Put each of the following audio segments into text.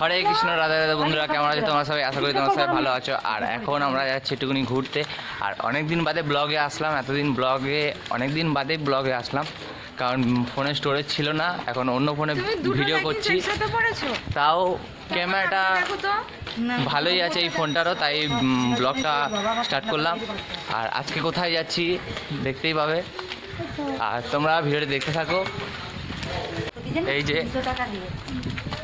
হরে কৃষ্ণ রাধা রাধা বন্ধুরা কেমন আছে তোমার সবাই? আশা করি তোমার সবাই ভালো আছো। আর এখন আমরা যাচ্ছি একটুখানি ঘুরতে। আর অনেক দিন বাদে ব্লগে আসলাম এতদিন ব্লগে অনেক দিন বাদে ব্লগে আসলাম। কারণ ফোনে স্টোরেজ ছিল না এখন অন্য ফোনে ভিডিও করছি। তাও ক্যামেরাটা ভালোই আছে এই ফোনটারও তাই ব্লগটা স্টার্ট করলাম। আর আজকে কোথায় যাচ্ছি দেখতেই পাবে। আর তোমরা ভিডিওটা দেখতে থাকো। এই যে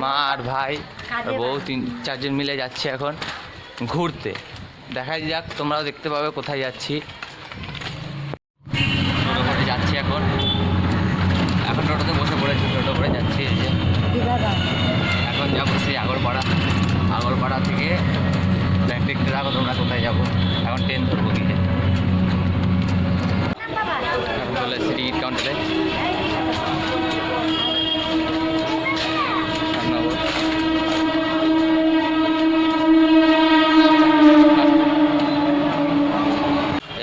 মা আর ভাই আর বউ তিন চারজন মিলে যাচ্ছে এখন ঘুরতে। দেখা যাক তোমরাও দেখতে পাবে কোথায় যাচ্ছি। টোটো করে যাচ্ছি এখন। এখন টোটোতে বসে পড়েছি টোটো করে যাচ্ছি এই যে। এখন যাব সেই আগরপাড়া আগরপাড়া থেকে দেখ দেখতে থাকো তোমরা কোথায় যাব। এখন ট্রেন ধরবো গিয়ে। এখন চলে এসেছি টিকিট কাউন্টারে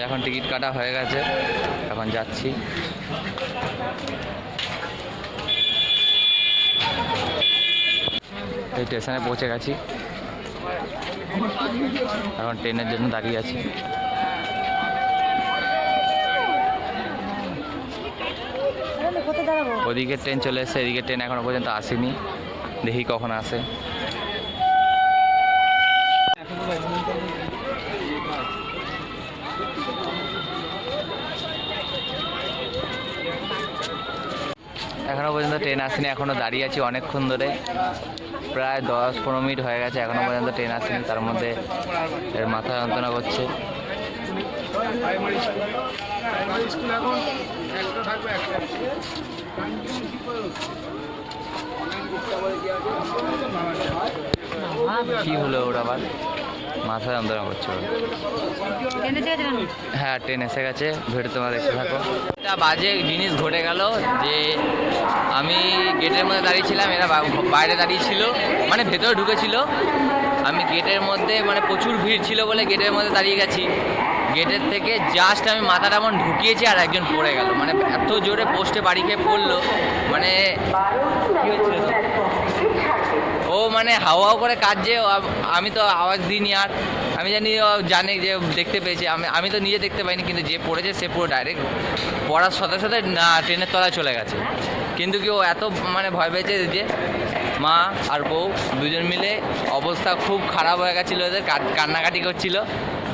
এখন টিকিট হয়ে গেছে। এখন যাচ্ছি। এই স্টেশনে পৌঁছে গেছি। এখন ট্রেনের জন্য দাঁড়িয়ে আছি। ওদিকে ট্রেন চলে এসেছে এদিকে ট্রেন এখনও পর্যন্ত আসেনি। দেখি কখন আসে। ট্রেন আসেনি, এখনও দাঁড়িয়ে আছি অনেকক্ষণ ধরে। প্রায় দশ পনেরো মিনিট হয়ে গেছে, এখনও পর্যন্ত ট্রেন আসেনি, তার মধ্যে এর মাথা যন্ত্রণা করছে। কি হলো ওর আবার? মাথা যন্ত্রণা করছে হ্যাঁ ট্রেন এসে গেছে। ভিড় তোমরা দেখতে থাকো। একটা বাজে জিনিস ঘটে গেল যে আমি গেটের মধ্যে দাঁড়িয়েছিলাম এরা বাইরে দাঁড়িয়েছিল মানে ভেতরে ঢুকেছিল। আমি গেটের মধ্যে মানে প্রচুর ভিড় ছিল বলে গেটের মধ্যে দাঁড়িয়ে গেছি। গেটের থেকে জাস্ট আমি মাথাটা এমন ঢুকিয়েছি আর একজন পড়ে গেল। মানে এত জোরে পোস্টে বাড়ি খেয়ে পড়ল। মানে? ও মানে হাওয়া হাওয়া করে কাঁদছে আমি তো আওয়াজ দিইনি আর। আমি জানি ও জানে যে দেখতে পেয়েছে, আমি আমি তো নিজে দেখতে পাইনি, কিন্তু যে পড়েছে সে পুরো ডাইরেক্ট পড়ার সাথে সাথে, না ট্রেনের তলায় চলে গেছে। কিন্তু কি ও এত মানে ভয় পেয়েছে যে, মা আর বউ দুজন মিলে অবস্থা খুব খারাপ হয়ে গেছিল ওদের কান- কান্নাকাটি করছিল।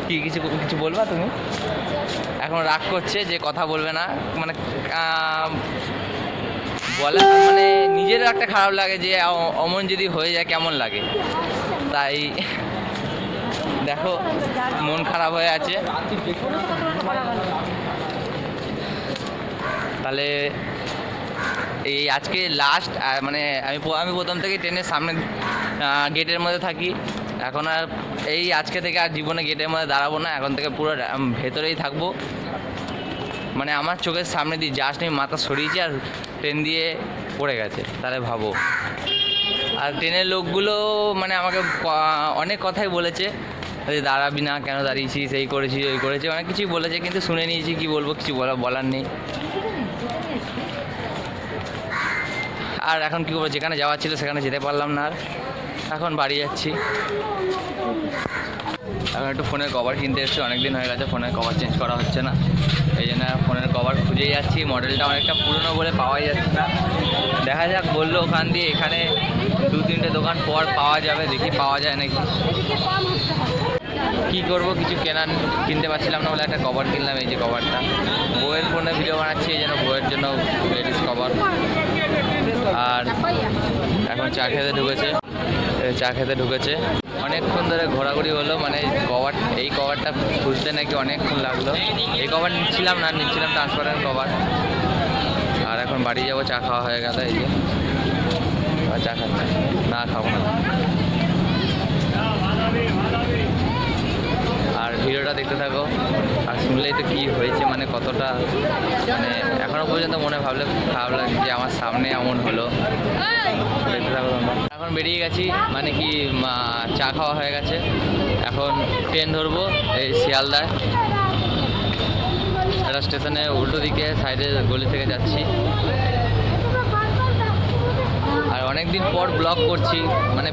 কি, কিছু কিছু বলবা তুমি? এখন রাগ করছে যে কথা বলবে না মানে বলা মানে নিজেরও একটা খারাপ লাগে যে অমন যদি হয়ে যায়, কেমন লাগে? তাই দেখো, মন খারাপ হয়ে আছে। তাহলে এই আজকে লাস্ট মানে আমি আমি প্রথম থেকে ট্রেনের সামনে গেটের মধ্যে থাকি। এখন আর এই আজকে থেকে আর জীবনে গেটের মধ্যে দাঁড়াবো না। এখন থেকে পুরো ভেতরেই থাকব। মানে আমার চোখের সামনে দিয়ে জাস্ট আমি মাথা সরিয়েছি আর ট্রেন দিয়ে পড়ে গেছে, তাহলে ভাবো। আর ট্রেনের লোকগুলো মানে আমাকে অনেক কথাই বলেছে, যে দাঁড়াবি না, কেন দাঁড়িয়েছিস, এই করেছিস, ওই করেছি অনেক কিছুই বলেছে, কিন্তু শুনে নিয়েছি, কি বলব, কিছু বলা বলার নেই। আর এখন কী করব, যেখানে যাওয়ার ছিল সেখানে যেতে পারলাম না আর। এখন বাড়ি যাচ্ছি। এখন একটু ফোনের কভার কিনতে এসেছি, অনেকদিন হয়ে গেছে, ফোনের কভার চেঞ্জ করা হচ্ছে না। এই জন্য ফোনের কভার খুঁজে যাচ্ছি। মডেলটা অনেকটা পুরনো বলে পাওয়াই যাচ্ছে না। দেখা যাক, বলল ওখান দিয়ে এখানে দু, তিনটে দোকান পর পাওয়া যাবে, দেখি পাওয়া যায় নাকি। কি করব, কিছু কেনার কিনতে পারছিলাম না বলে একটা কভার কিনলাম, এই যে কভারটা বইয়ের ফোনে ভিডিও বানাচ্ছি, এই জন্য বইয়ের জন্য লেডিস কভার আর এখন চা খেতে ঢুকেছে। চা খেতে ঢুকেছে। অনেকক্ষণ ধরে ঘোরাঘুরি হলো মানে কভার এই কভারটা খুঁজতে নাকি অনেকক্ষণ লাগল। এই কভার নিচ্ছিলাম না, নিচ্ছিলাম ট্রান্সপারেন্ট কভার আর এখন বাড়ি যাব, চা খাওয়া হয়ে গেল, এই যে। চা খাচ্ছি, না খাব না। ভিডিওটা দেখতে থাকো আর শুনলেই তো কী হয়েছে মানে কতটা মানে এখনও পর্যন্ত মনে ভাবলে খারাপ লাগে যে আমার সামনে এমন হলো। দেখতে থাকো এখন বেরিয়ে গেছি মানে কি চা খাওয়া হয়ে গেছে। এখন ট্রেন ধরবো এই শিয়ালদায়। একটা স্টেশনে উল্টো দিকে সাইডে গলি থেকে যাচ্ছি। অনেক অনেকদিন পর ব্লগ করছি মানে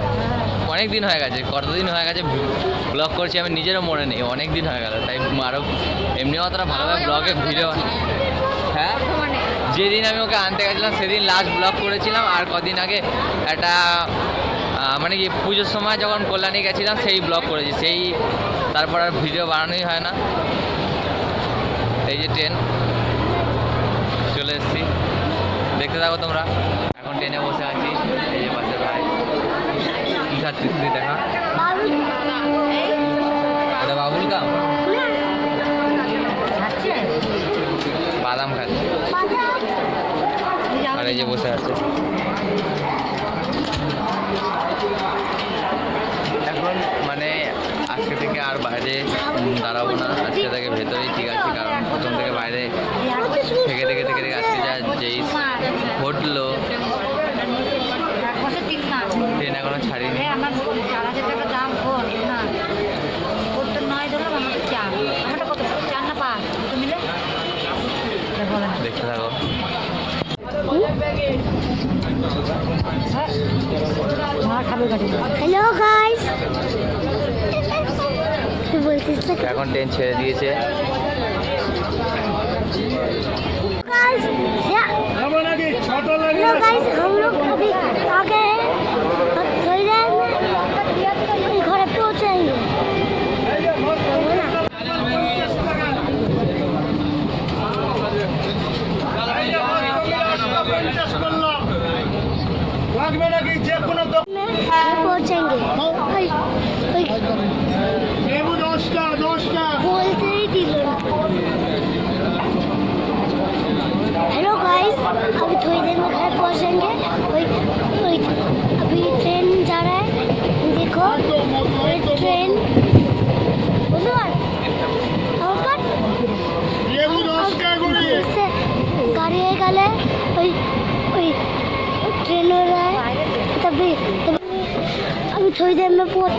অনেক দিন হয়ে গেছে কতদিন হয়ে গেছে ব্লগ করছি আমি নিজেরও মনে নেই অনেক দিন হয়ে গেল তাই আরও এমনি অতটা ভালোভাবে ব্লগে ভিডিও হ্যাঁ? যেদিন আমি ওকে আনতে গেছিলাম সেদিন লাস্ট ব্লগ করেছিলাম আর কদিন আগে একটা মানে কি পুজোর সময় যখন কল্যাণী গেছিলাম সেই ব্লগ করেছি সেই তারপর আর ভিডিও বানানোই হয় না। এই যে ট্রেন চলে এসছি। দেখতে থাকো তোমরা। হ্যালো গাইস তুই বলছিস না এখন ট্রেন ছেড়ে দিয়েছে गाइस যাবো নাকি ছোট লাগে हेलो गाइस हम लोग अभी आ गए हैं तभी तभी अभी थोड़ी देर में पहुंच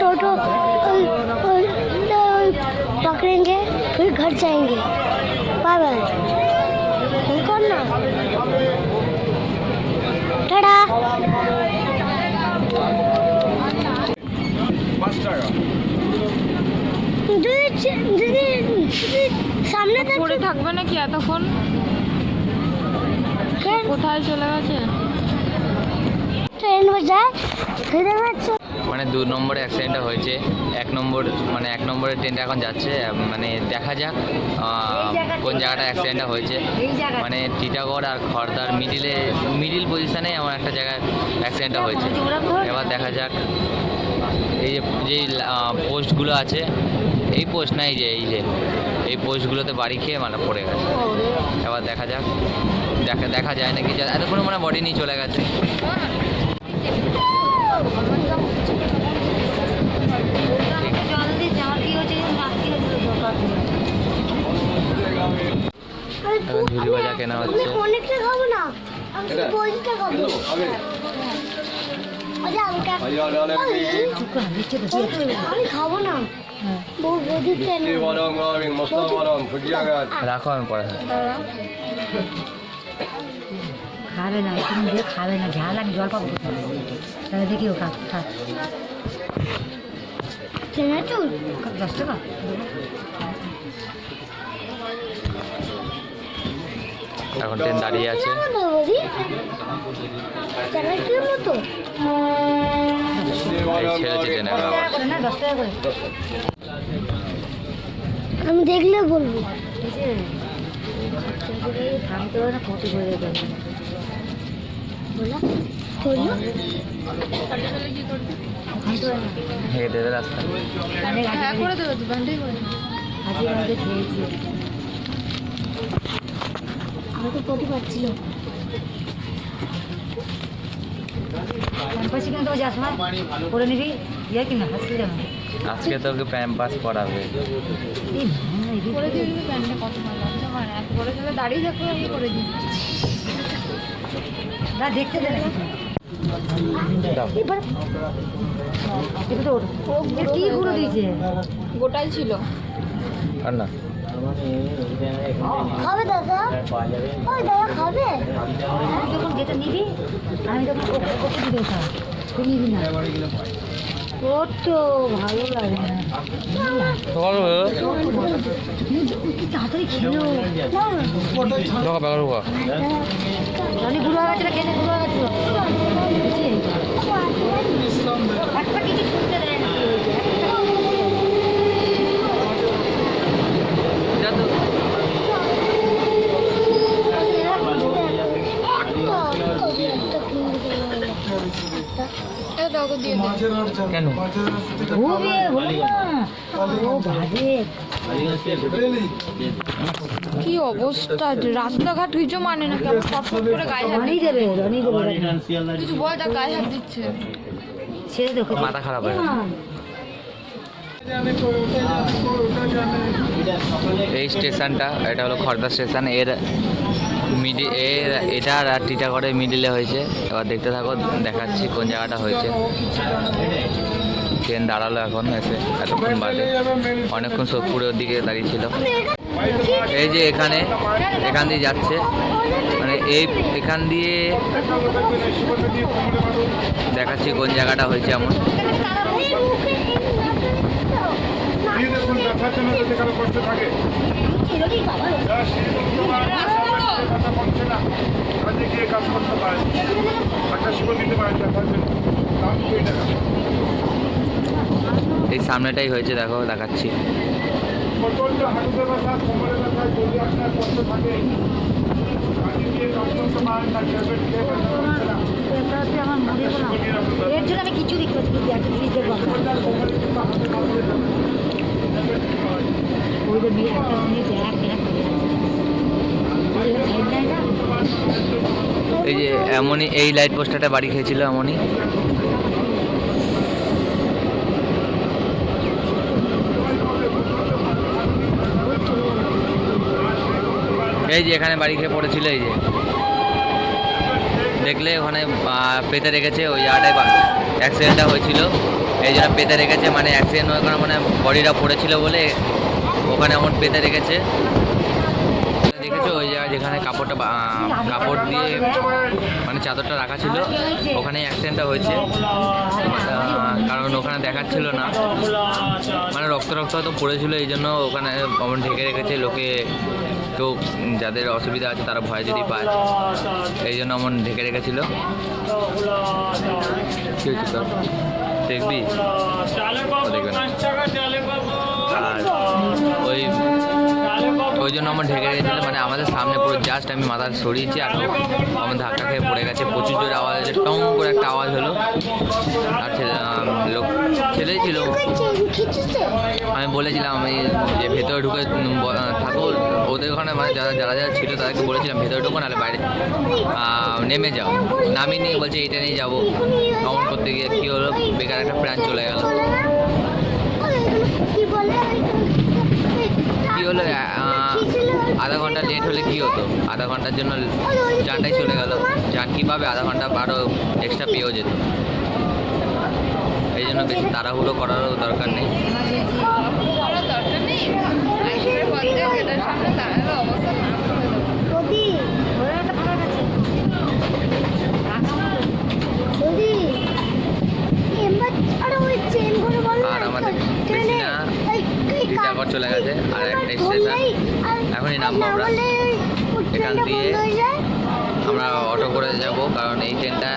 टोटो वही- वही- वही पकड़ेंगे फिर घर जाएंगे बाय बाय कौन ना टाटा পাঁচ টাকা যদি যদি যদি সামনে পড়ে থাকবে নাকি এতক্ষণ ट्रेन কোথায় চলে গেছে ট্রেন মানে দু নম্বরে অ্যাক্সিডেন্টটা হয়েছে। এক নম্বর মানে এক নম্বরের ট্রেনটা এখন যাচ্ছে মানে দেখা যাক কোন জায়গাটা অ্যাক্সিডেন্টটা হয়েছে। মানে টিটাগড় আর খড়দার মিডিলে মিডিল পজিশানে এমন একটা জায়গায় অ্যাক্সিডেন্টটা হয়েছে। এবার দেখা যাক। এই যে পোস্টগুলো আছে এই পোস্ট না এই যে এই যে এই পোস্টগুলোতে বাড়ি খেয়ে মানে পড়ে গেছে। এবার দেখা যাক। দেখা দেখা যায় নাকি এতক্ষণ মানে বডি নিয়ে চলে গেছে। এখন ঝুড়ি ভাজা কেনা হচ্ছে। অনেকটা খাব? না আমি শুধু খাব আমি খাব না। বউ বৌদি ট্রেন রাখো আমি পরে খাবে না তুমি দিয়ে খাবে না ঝাল আমি জল পাবো তাহলে দেখি ও খা খা চেনাচুর দশ টাকা এখন ট্রেন দাঁড়িয়ে আছে আমি দেখলে বলব আছে আমি তো না ক্ষতি করে দেবো হেঁটে দেবে রাস্তা। হ্যাঁ করে দেবো তো করে হাজি আমাকে খেয়েছি। আমি তো প্রতি পাচ্ছিল কিন্তু তোকে যাস না করে নিবি? ইয়ে কিনা হাসতে আজকে তোকে প্যাম্পাস পড়াবে। হ্যাঁ, এই করে দিয়ে দিবি প্যান্টে কত ভালো এক করে দাঁড়িয়ে থাকবে আমি করে দিই না দেখতে দে না কিছু। এবার এবার তো কি গুঁড়ো দিয়েছে? গোটাই ছিল। আর না। খাবে দাদা? ওই দাদা খাবে? তুই যখন যেটা নিবি আমি তখন ওকে দিয়ে নিবি না। তোর তো ভালো লাগে। সকাল তাড়াতাড়ি খেলো বেলা ঢোকা জনি বুড়ো খেতে বুড়ো একটা কিছু শুনতে দেয় না। যা তো কেন? কি অবস্থা? রাস্তাঘাট কিছু মানে না কেমন ফটফট করে গায়ে হাত দেবে কিছু বল তা গায়ে হাত দিচ্ছে। ছেড়ে দেখো মাথা খারাপ হয়ে এই স্টেশনটা এটা হলো খড়দা স্টেশন। এর মিডি এটা আর টিটাগড়ের মিডিলে হয়েছে। এবার দেখতে থাকো দেখাচ্ছি কোন জায়গাটা হয়েছে। ট্রেন দাঁড়াল এখন এসে এতক্ষণ বাদে। অনেকক্ষণ সোদপুরের দিকে দাঁড়িয়েছিল। এই যে এখানে এখান দিয়ে যাচ্ছে। মানে এই এখান দিয়ে দেখাচ্ছি কোন জায়গাটা হয়েছে এমন। দেখুন দেখাচ্ছে না যদি কারও কষ্ট থাকে। কথা বলছে না। কাজে গিয়ে কাজ করতে পারে একটা শিব দিতে পারে দাম টাকা এই সামনেটাই হয়েছে দেখো দেখাচ্ছি। প্রচণ্ড হাঁটুতে ব্যথা কোমরে ব্যথা যদি আপনার কষ্ট থাকে করছে এর জন্য আমি কিছু একটা ওই বিয়ে একটা দেখ। এই যে এমনই এই লাইট পোস্টারটা বাড়ি খেয়েছিল এমনই। এই যে এখানে বাড়ি খেয়ে পড়েছিল এই যে। দেখলে ওখানে পেতে রেখেছে ওই জায়গাটায় অ্যাক্সিডেন্টটা হয়েছিল। এই জন্য পেতে রেখেছে মানে অ্যাক্সিডেন্ট ওখানে মানে বডিটা পড়েছিল বলে ওখানে এমন পেতে রেখেছে। দেখেছ? ওই জায়গায় যেখানে কাপড়টা কাপড় দিয়ে মানে চাদরটা রাখা ছিল ওখানে অ্যাক্সিডেন্টটা হয়েছে। কারণ ওখানে দেখাচ্ছিল না। মানে রক্ত রক্ত হয়তো পড়েছিল, এই জন্য ওখানে ঢেকে রেখেছে লোকে। কেউ যাদের অসুবিধা আছে, তারা ভয় যদি পায়, এই জন্য অমন ঢেকে রেখেছিল। দেখবি? দেখবে না। আর ওই ওই জন্য আমার ঢেকে রেখেছিল মানে আমাদের সামনে পুরো জাস্ট আমি মাথা সরিয়েছি আর আমার ধাক্কা খেয়ে পড়ে গেছে। প্রচুর জোরে আওয়াজ হয়েছে, টং করে একটা আওয়াজ হলো। আর লোক ছেলেই ছিল। আমি বলেছিলাম, আমি যে ভেতরে ঢুকে থাকো ওদের ওখানে মানে যারা যারা যারা ছিল তাদেরকে বলেছিলাম, ভেতরে ঢুকো, নাহলে বাইরে নেমে যাও। নামিনি বলছে, এইটা নিয়ে যাব। কমন করতে গিয়ে কী হলো? বেকার একটা প্রাণ চলে গেল। কী হলো? আধা ঘণ্টা লেট হলে কী হতো? আধা ঘণ্টার জন্য জানটাই চলে গেল। জান কীভাবে আধা ঘণ্টা আরও এক্সট্রা পেয়েও যেত। এই জন্য বেশি তাড়াহুড়ো করারও দরকার নেই। আর আমাদের চলে গেছে, আর একটা স্টেশন। এখনই নামবো আমরা। এখান দিয়ে আমরা অটো করে যাব কারণ এই ট্রেনটা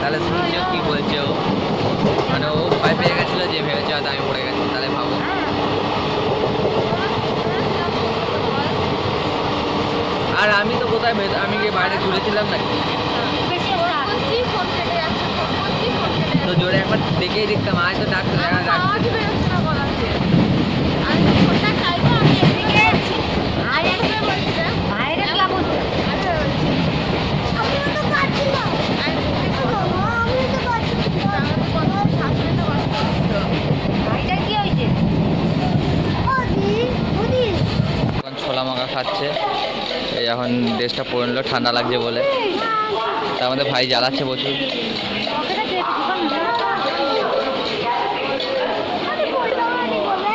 তাহলে শুনছো কি বলছে ও? মানে ও ভয় পেয়ে গেছিল যে ভেবেছে হয়তো আমি পড়ে গেছি তাহলে ভাবো আর আমি তো কোথায় ভেতর আমি কি বাইরে ঝুলেছিলাম নাকি? বেশি ওরা বলছি, ফোন কেটে যাচ্ছে, ফোন করছি, ফোন কেটে তো যাচ্ছে। জোরে একবার দেখেই দেখতাম আজ তো ডাক্তার দেখা আমার ডাক্তার আওয়াজই বেরোচ্ছে না গলাতে। আমি তো ফোনটা চাইব, আমি এদিকে আছি। আর এদিকে বলছি, দেখ। বাইরে কি অবস্থা আরে বলছি, আমিও তো পাচ্ছি না আমি বুদ্ধি করব। আমিও তো পাচ্ছি না আমি তো কত সামনে তো কষ্ট হচ্ছিল। গাড়িটার কি হয়েছে ওদি ওদি এখন ড্রেসটা পরে নিলো ঠান্ডা লাগছে বলে। তার মধ্যে ভাই জ্বালাচ্ছে প্রচুর।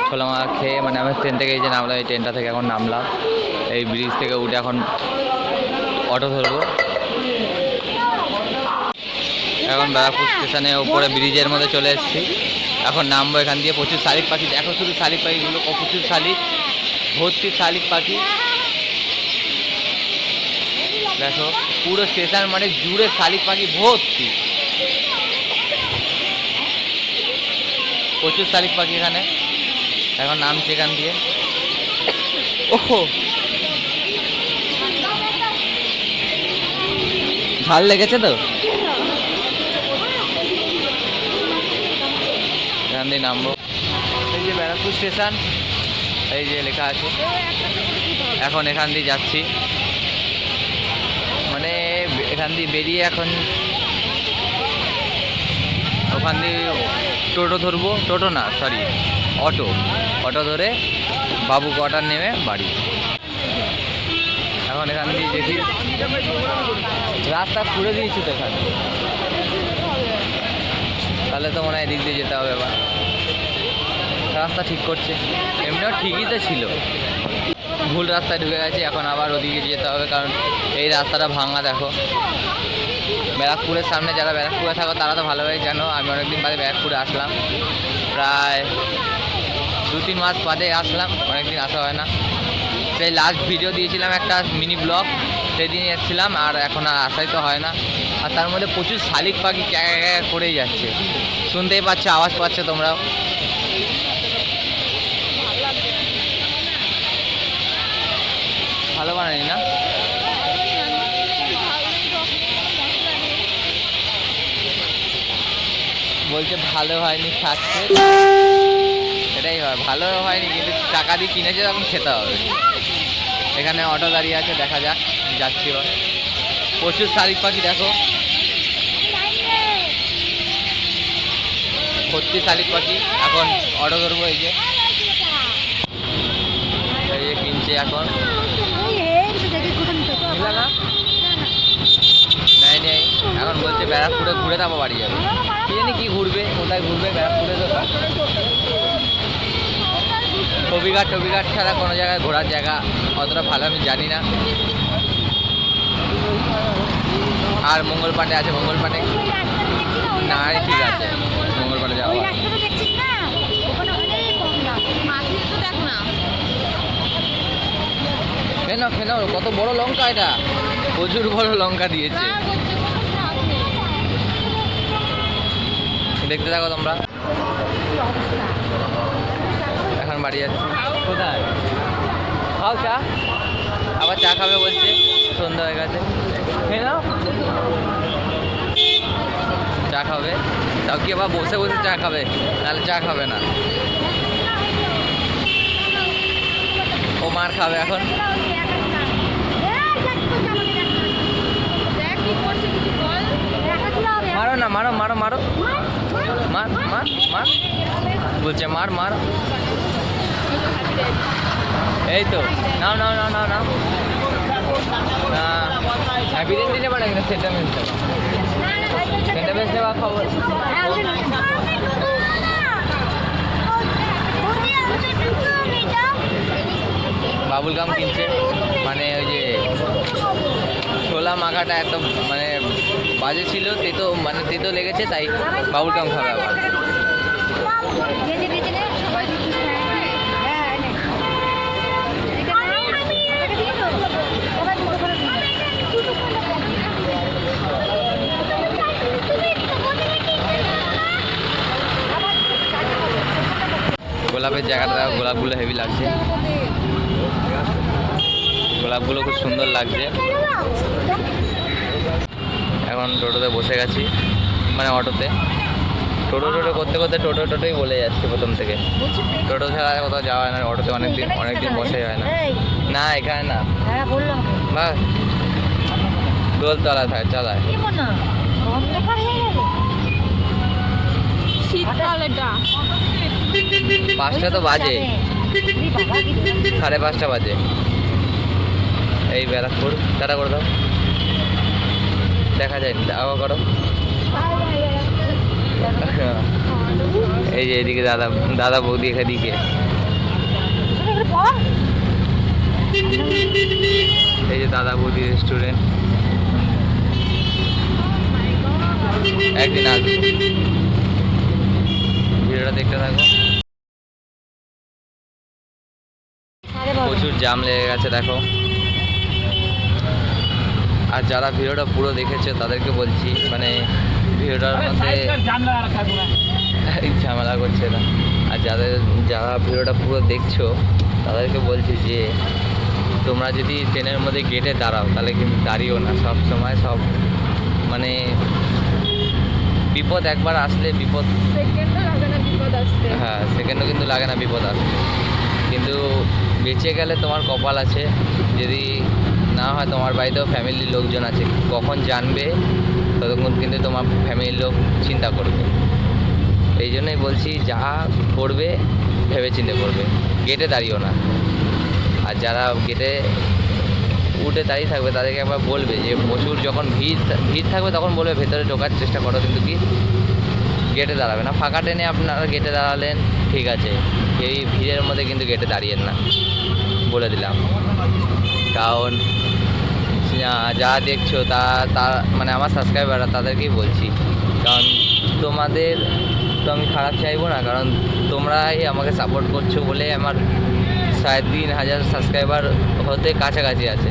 ছোলা মাছ খেয়ে মানে আমি ট্রেন থেকে এই যে নামলাম, এই ট্রেনটা থেকে এখন নামলাম। এই ব্রিজ থেকে উঠে এখন অটো ধরবো। এখন ব্যারাকপুর স্টেশনে উপরে ব্রিজের মধ্যে চলে এসেছি। এখন নামবো এখান দিয়ে, প্রচুর শালিক পাখি, দেখো শুধু শালিক পাখিগুলো, প্রচুর শালিক। ভর্তি শালিক পাখি। দেখো, পুরো স্টেশন মানে জুড়ে শালিক পাখি ভর্তি। প্রচুর শালিক পাখি এখানে। এখন নামছি এখান দিয়ে। ওহো! ঝাল লেগেছে তো? এখান দিয়ে নামবো। এই যে ব্যারাকপুর স্টেশন। এই যে লেখা আছে। এখন এখান দিয়ে যাচ্ছি। মানে এখান দিয়ে বেরিয়ে এখন ওখান দিয়ে টোটো ধরবো। টোটো না সরি অটো। অটো ধরে বাবু কোয়ার্টার নেমে বাড়ি। এখন এখান দিয়ে দেখি রাস্তা খুঁড়ে দিয়েছি তো এখানে। তাহলে তো মনে হয় এদিক দিয়ে যেতে হবে এবার। রাস্তা ঠিক করছে। এমনিও ঠিকই তো ছিল। ভুল রাস্তায় ঢুকে গেছে, এখন আবার ওদিকে যেতে হবে, কারণ এই রাস্তাটা ভাঙা, দেখো। ব্যারাকপুরের সামনে যারা ব্যারাকপুরে থাকো, তারা তো ভালোভাবে জানো, আমি অনেকদিন বাদে ব্যারাকপুরে আসলাম। প্রায় দু তিন মাস বাদে আসলাম, অনেকদিন আসা হয় না। সেই লাস্ট ভিডিও দিয়েছিলাম একটা মিনি ব্লগ সেদিন এসেছিলাম, আর এখন আর আসাই তো হয় না। আর তার মধ্যে প্রচুর শালিক পাখি ক্যাকা ক্যাকা করেই যাচ্ছে। শুনতেই পাচ্ছ, আওয়াজ পাচ্ছ তোমরাও। ভালো বানানি না? বলছে ভালো হয়নি খাচ্ছে। এটাই হয়, ভালো হয়নি কিন্তু টাকা দিয়ে কিনেছে তখন খেতে হবে। এখানে অটো দাঁড়িয়ে আছে, দেখা যাক, যাচ্ছি প্রচুর শালিক পাখি, দেখো। ভর্তি শালিক পাখি, এখন অটো ধরবো এই যে কিনছে এখন নিলা না নেয় নেই এখন বলছে ব্যারাকপুরে ঘুরে তারপর বাড়ি যাবে। কি জানি কি ঘুরবে কোথায় ঘুরবে ব্যারাকপুরে তো টবিঘাট টবিঘাট ছাড়া কোনো জায়গায় ঘোরার জায়গা অতটা ভালো আমি জানি না। আর মঙ্গল পাণ্ডে আছে মঙ্গল পাণ্ডে না ঠিক আছে মঙ্গল পাণ্ডে যাওয়া ওই হবে। রাস্তাটা দেখছিস না ওখানে অনেক কম দাম মাঝে তো দেখ না। খেয়ে নাও খেয়ে নাও কত বড় লঙ্কা এটা। প্রচুর বড় লঙ্কা দিয়েছে না করছে দেখতে থাকো তোমরা। এখন বাড়ি যাচ্ছি। কোথায়? খাও চা। আবার চা খাবে বলছে সন্ধ্যা হয়ে গেছে। খেয়ে নাও। চা খাবে। তাও কি আবার বসে বসে চা খাবে? নাহলে চা খাবে না। ও মার খাবে এখন দেখ কি করছে কিছু বল মারো না, মারো মারো মারো। মার মার মার। বলছে, মার মার। এই তো, নাও নাও নাও নাও নাও। দিতে পারে, কিন্তু বা খবর? বাবুল গাম কিনছে মানে ওই যে ছোলা মাখাটা এত মানে বাজে ছিল, তেতো মানে তেতো লেগেছে, তাই বাবুল গাম খাবে আবার গোলাপের জায়গাটা গোলাপগুলো হেভি লাগছে। গোলাপগুলো খুব সুন্দর লাগছে। এখন টোটোতে বসে গেছি মানে অটোতে। টোটো টোটো করতে করতে টোটো টোটোই বলে যাচ্ছে প্রথম থেকে। টোটো ছাড়া কোথাও যাওয়া হয় না অটোতে অনেকদিন অনেকদিন বসে হয় না। না এখানে না। হ্যাঁ বললাম। বা দোলতলা থাকে চালায় পাঁচটা তো বাজে। সাড়ে পাঁচটা বাজে। এই ব্যারাকপুর টাটা করে দাও। দেখা যায় আবার করো। এই যে এদিকে দাদা দাদা বৌদি এদিকে এই যে দাদা বৌদি রেস্টুরেন্ট একদিন আসবে। ভিডিওটা দেখতে থাকো। প্রচুর জাম লেগে গেছে, দেখো। আর যারা ভিডিওটা পুরো দেখেছ তাদেরকে বলছি মানে ভিডিওটার মধ্যে ঝামেলা করছে না আর যাদের যারা ভিডিওটা পুরো দেখছ তাদেরকে বলছি যে তোমরা যদি ট্রেনের মধ্যে গেটে দাঁড়াও তাহলে কিন্তু দাঁড়িয়েও না। সব সময় সব মানে বিপদ একবার আসলে বিপদ সেকেন্ডও লাগে না বিপদ আসতে। হ্যাঁ সেকেন্ডও কিন্তু লাগে না বিপদ আসতে। কিন্তু বেঁচে গেলে তোমার কপাল আছে। যদি না হয় তোমার বাড়িতেও ফ্যামিলির লোকজন আছে, কখন জানবে, ততক্ষণ কিন্তু তোমার ফ্যামিলির লোক চিন্তা করবে। এই জন্যই বলছি, যা করবে ভেবে চিন্তে করবে গেটে দাঁড়িয়েও না। আর যারা গেটে উঠে দাঁড়িয়ে থাকবে, তাদেরকে একবার বলবে যে, প্রচুর যখন ভিড় ভিড় থাকবে, তখন বলবে, ভেতরে ঢোকার চেষ্টা করো, কিন্তু কি? গেটে দাঁড়াবে না। ফাঁকা ট্রেনে আপনারা গেটে দাঁড়ালেন, ঠিক আছে। এই ভিড়ের মধ্যে কিন্তু গেটে দাঁড়িয়েন না। বলে দিলাম। কারণ যা- দেখছ তা তা মানে আমার সাবস্ক্রাইবাররা তাদেরকেই বলছি। কারণ তোমাদের তো আমি খারাপ চাইব না, কারণ তোমরাই আমাকে সাপোর্ট করছ বলে আমার সাড়ে তিন হাজার সাবস্ক্রাইবার হতে কাছাকাছি আছে।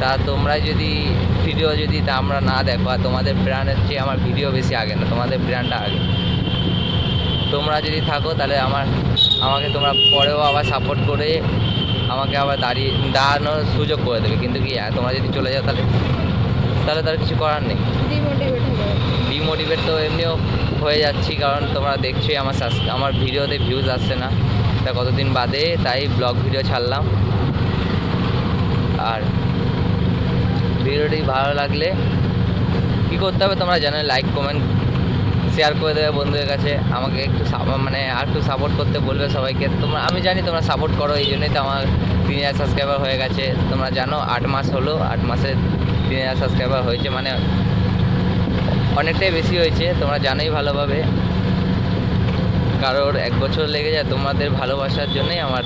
তা তোমরা যদি ভিডিও যদি তা আমরা না দেখো, আর তোমাদের ব্র্যান্ডের চেয়ে আমার ভিডিও বেশি আগে না, তোমাদের ব্র্যান্ডটা আগে। তোমরা যদি থাকো তাহলে আমার, আমাকে তোমরা পরেও আবার সাপোর্ট করে আমাকে আবার দাঁড়িয়ে দাঁড়ানোর সুযোগ করে দেবে। কিন্তু কি তোমরা যদি চলে যাও তাহলে তাহলে তার কিছু করার নেই। ডিমোটিভেট তো এমনিও হয়ে যাচ্ছি কারণ তোমরা দেখছোই আমার আমার ভিডিওতে ভিউজ আসছে না। তা কতদিন বাদে তাই ব্লগ ভিডিও ছাড়লাম। আর ভিডিওটি ভালো লাগলে কী করতে হবে তোমরা জানো লাইক কমেন্ট শেয়ার করে দেবে বন্ধুদের কাছে, আমাকে একটু মানে আর একটু সাপোর্ট করতে বলবে সবাইকে। তোমরা, আমি জানি তোমরা সাপোর্ট করো, এই জন্যই তো আমার তিন হাজার সাবস্ক্রাইবার হয়ে গেছে। তোমরা জানো, আট মাস হলো, আট মাসে তিন হাজার সাবস্ক্রাইবার হয়েছে মানে অনেকটাই বেশি হয়েছে, তোমরা জানোই ভালোভাবে। কারোর এক বছর লেগে যায়, তোমাদের ভালোবাসার জন্যই আমার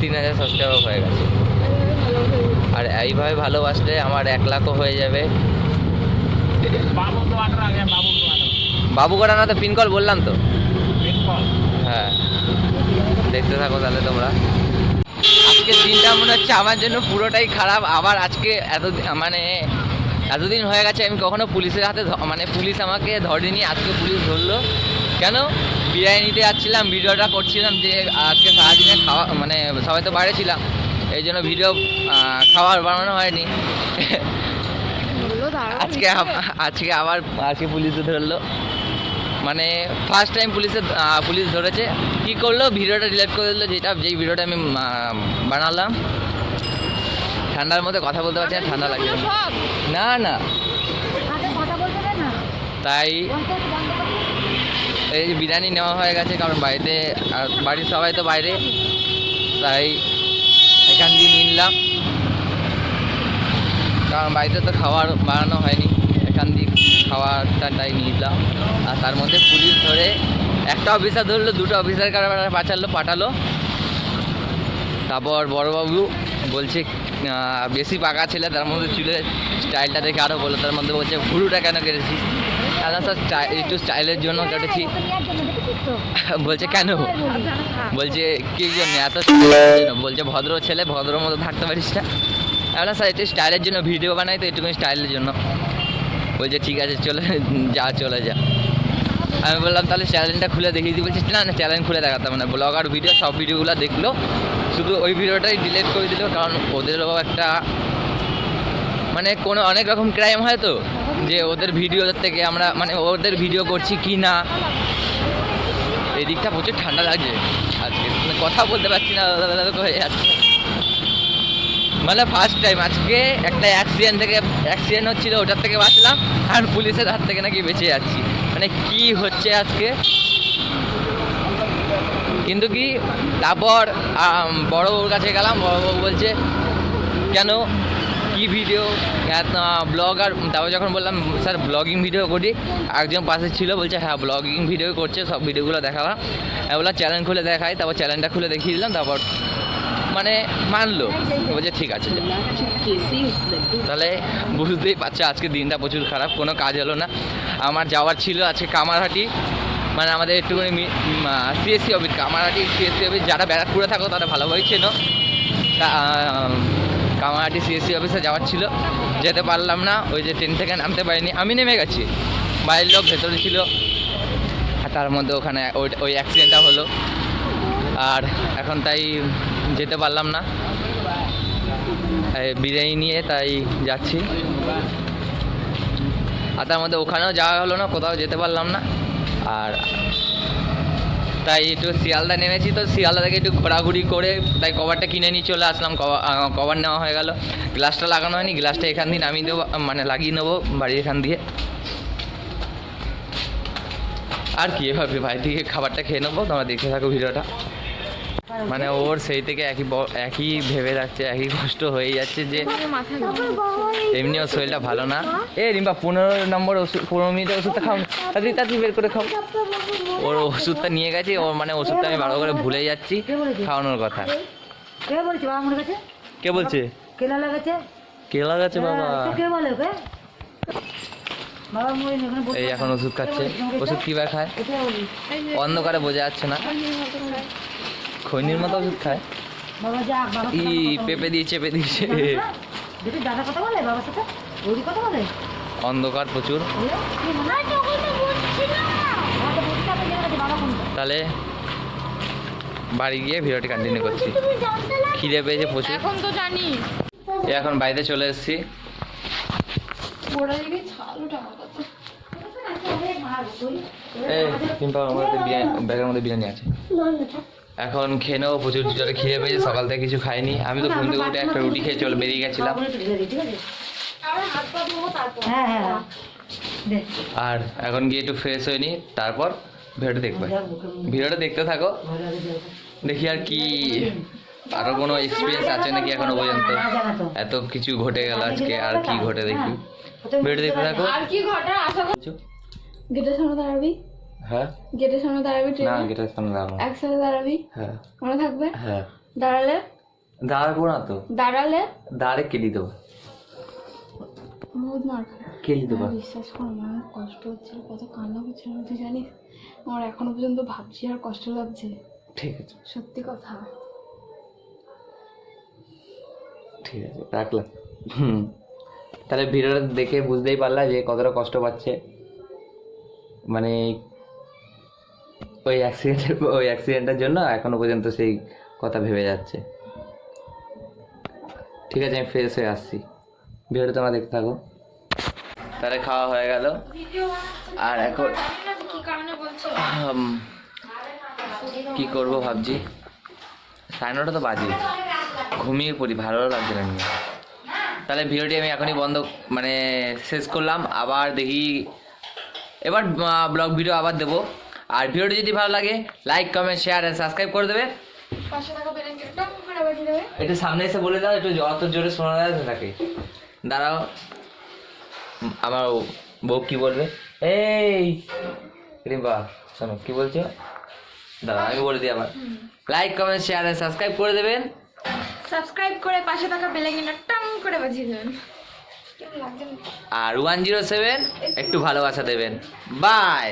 তিন হাজার সাবস্ক্রাইবার হয়ে গেছে। আর এইভাবে ভালোবাসলে আমার এক লাখও হয়ে যাবে। বাবু করা না তো পিনকল বললাম তো। হ্যাঁ। দেখতে থাকো তাহলে তোমরা। আজকে দিনটা মনে হচ্ছে আমার জন্য পুরোটাই খারাপ। আবার আজকে এত মানে এতদিন হয়ে গেছে আমি কখনো পুলিশের হাতে মানে পুলিশ আমাকে ধরেনি আজকে পুলিশ ধরলো। কেন? বিরিয়ানি নিতে যাচ্ছিলাম ভিডিওটা করছিলাম যে আজকে সারাদিনে খাওয়া মানে সবাই তো বাইরে ছিলাম। এই জন্য ভিডিও খাবার বানানো হয়নি। আজকে আজকে আবার আজকে পুলিশে ধরলো। মানে ফার্স্ট টাইম পুলিশে পুলিশ ধরেছে। কি করল? ভিডিওটা ডিলিট করে দিল যেটা যেই ভিডিওটা আমি বানালাম। ঠান্ডার মধ্যে কথা বলতে পারছি না ঠান্ডা লাগছে না না। না। তাই এই যে বিরিয়ানি নেওয়া হয়ে গেছে কারণ বাড়িতে বাড়ির সবাই তো বাইরে। তাই এখান দিয়ে নিলাম। কারণ বাড়িতে তো খাবার বানানো হয়নি। এখান দিয়ে খাওয়ারটা তাই নিলাম। আর তার মধ্যে পুলিশ ধরে একটা অফিসার ধরলো, দুটো অফিসার কারণে পাঠালো পাঠালো। তারপর বড়বাবু বলছে বেশি পাকা ছেলে, তার মধ্যে চুলের স্টাইলটা দেখে আরও বলল। তার মধ্যে বলছে, ভুরুটা কেন কেটেছিস? তাহলে স্যার একটু স্টাইলের জন্য কেটেছি। বলছে, কেন? বলছে, কি জন্য? এত বলছে, ভদ্র ছেলে, ভদ্র মতো থাকতে পারিস না। আমরা স্যার একটু স্টাইলের জন্য ভিডিও বানাই তো একটুখানি স্টাইলের জন্য বলছে ঠিক আছে চলে যা চলে যা আমি বললাম তাহলে চ্যানেলটা খুলে দেখিয়ে দিই বলছিস না না চ্যানেল খুলে দেখাতাম না ব্লগ আর ভিডিও সব ভিডিওগুলো দেখল শুধু ওই ভিডিওটাই ডিলিট করে দিল কারণ ওদেরও একটা মানে কোনো অনেক রকম ক্রাইম হয় তো যে ওদের ভিডিও থেকে আমরা মানে ওদের ভিডিও করছি কি না এই দিকটা প্রচুর ঠান্ডা লাগছে আজকে মানে কথা বলতে পারছি না দাদা দাদা হয়ে যাচ্ছে মানে ফার্স্ট টাইম আজকে একটা অ্যাক্সিডেন্ট থেকে অ্যাক্সিডেন্ট হচ্ছিল ওটার থেকে বাঁচলাম আর পুলিশের হাত থেকে নাকি বেঁচে যাচ্ছি। মানে কি হচ্ছে আজকে? কিন্তু কি তারপর আম, বড়বাবুর কাছে গেলাম বড়বাবু বলছে কেন? কি ভিডিও ব্লগ আর তারপর যখন বললাম স্যার ব্লগিং ভিডিও করি। একজন পাশে ছিল বলছে হ্যাঁ ব্লগিং ভিডিও করছে সব ভিডিওগুলো দেখালাম বললাম চ্যানেল খুলে দেখাই। তারপর চ্যানেলটা খুলে দেখিয়ে দিলাম তারপর মানে মানলো। বলছে ঠিক আছে তাহলে বুঝতেই পারছ, আজকে দিনটা প্রচুর খারাপ, কোনো কাজ হলো না। আমার যাওয়ার ছিল আজকে কামারহাটি মানে আমাদের একটুখানি CSC office, Kamarhati CSC office, যারা ব্যারাকপুরে থাকো তারা ভালোভাবেই চেনো। কামারহাটি সিএসসি অফিসে যাওয়ার ছিল, যেতে পারলাম না, ওই যে ট্রেন থেকে নামতে পারিনি, আমি নেমে গেছি। বাইরের লোক ভেতরে ছিল তার মধ্যে ওখানে ওই ওই অ্যাক্সিডেন্টটা হলো। আর এখন তাই যেতে পারলাম না। বিরিয়ানি নিয়ে তাই যাচ্ছি। আর তার মধ্যে ওখানেও যাওয়া হলো না, কোথাও যেতে পারলাম না। আর তাই একটু শিয়ালদা নেমেছি, তো শিয়ালদা থেকে একটু ঘোরাঘুরি করে তাই কভারটা কিনে নিয়ে চলে আসলাম। কভার নেওয়া হয়ে গেল। গ্লাসটা লাগানো হয়নি, গ্লাসটা এখান দিয়ে নামিয়ে দেবো মানে লাগিয়ে নেব বাড়ির এখান দিয়ে। আর কি এভাবে ভাই থেকে খাবারটা খেয়ে নেব, তোমরা দেখে থাকো ভিডিওটা। মানে ওর সেই থেকে একই একই ভেবে রাখছে একই কষ্ট হয়ে যাচ্ছে যে এমনি ওর শরীরটা ভালো না। এ রিম্পা পনেরো নম্বর ওষুধ পনেরো মিনিটের ওষুধটা খাও। তাড়াতাড়ি তাড়াতাড়ি বের করে খাও। ওর ওষুধটা নিয়ে গেছে ওর মানে ওষুধটা আমি ভালো করে ভুলে যাচ্ছি খাওয়ানোর কথা। কে বলছে বাবা কে বলছে? কেলা লাগাচ্ছে বাবা? কে বলে ওকে? বসে এই এখন ওষুধ খাচ্ছে। ওষুধ কীভাবে খায়? অন্ধকারে বোঝা যাচ্ছে না। খৈনির মতো ওষুধ খায়। বাবা যা বাবা ই পেঁপে দিয়ে চেপে দিয়েছে। দেখি দাদা কথা বলে বাবার সাথে? ওই কথা বলে? অন্ধকার প্রচুর? তাহলে বাড়ি গিয়ে ভিডিওটি কন্টিনিউ করছি। খিদে পেয়েছে প্রচুর। এখন তো জানি। এখন বাড়িতে চলে এসেছি। ব্যাগের মধ্যে বিরিয়ানি আছে। এখন খেয়ে নেব প্রচুর জলে খিদে পেয়েছে সকাল থেকে কিছু খাইনি। আমি তো ঘুম থেকে উঠে একটা রুটি খেয়ে চলে বেরিয়ে গেছিলাম। হ্যাঁ হ্যাঁ হ্যাঁ। আর এখন গিয়ে একটু ফ্রেশ হয়ে নিই তারপর ভিডিওটা দেখবে। ভিডিওটা দেখতে থাকো। দেখি আর কি আরও কোনো এক্সপিরিয়েন্স আছে নাকি এখনও পর্যন্ত। এত কিছু ঘটে গেল আজকে আর কি ঘটে দেখি। ভিডিও দেখতে থাকো। আর কি ঘটা? আশা কর কিছু? গেটের সামনে দাঁড়াবি হ্যাঁ? গেটের সামনে দাঁড়াবি ট্রেনে? না গেটের সামনে দাঁড়াবো একসাথে দাঁড়াবি? হ্যাঁ। মনে থাকবে? হ্যাঁ। দাঁড়ালে? দাঁড়াবো না তো। দাঁড়ালে? দাঁড়ে কেলি দেবো। বহুত মার কেলি দেবো। বিশ্বাস কর আমার কষ্ট হচ্ছে কত কান্না আমি তুই জানিস? আমার এখনও পর্যন্ত ভাবছি আর কষ্ট লাগছে। ঠিক আছে। সত্যি কথা। ঠিক আছে রাখলাম। হুম। তাহলে ভিডিওটা দেখে বুঝতেই পারলা যে কতটা কষ্ট পাচ্ছে। মানে ওই অ্যাক্সিডেন্টের ওই অ্যাক্সিডেন্টের জন্য এখনও পর্যন্ত সেই কথা ভেবে যাচ্ছে। ঠিক আছে, আমি ফ্রেশ হয়ে আসছি। ভিডিওটা তোমরা দেখতে থাকো। তাহলে খাওয়া হয়ে গেল। আর এখন কি করব ভাবছি? সাড়ে নটা তো বাজে। ঘুমিয়ে পড়ি, ভালো লাগছে না তাহলে ভিডিওটি আমি এখনই বন্ধ মানে শেষ করলাম। আবার দেখি এবার ব্লগ ভিডিও আবার দেবো। আর ভিডিওটি যদি ভালো লাগে like comment share and subscribe করে দেবে। থাকা একটু সামনে এসে বলে দাও একটু অত জোরে শোনা যাচ্ছে তাকে দাঁড়াও। আমার বউ কি বলবে? এই রিম্পা শোনো কি বলছো? দাঁড়া আমি বলে দিই আবার। Like comment share and subscribe করে দেবেন। সাবস্ক্রাইব করে পাশে থাকা বেলেঙ্কেটা টম করে বাজিয়ে দেবেন? আর ওয়ান জিরো সেভেন একটু ভালোবাসা দেবেন। বাই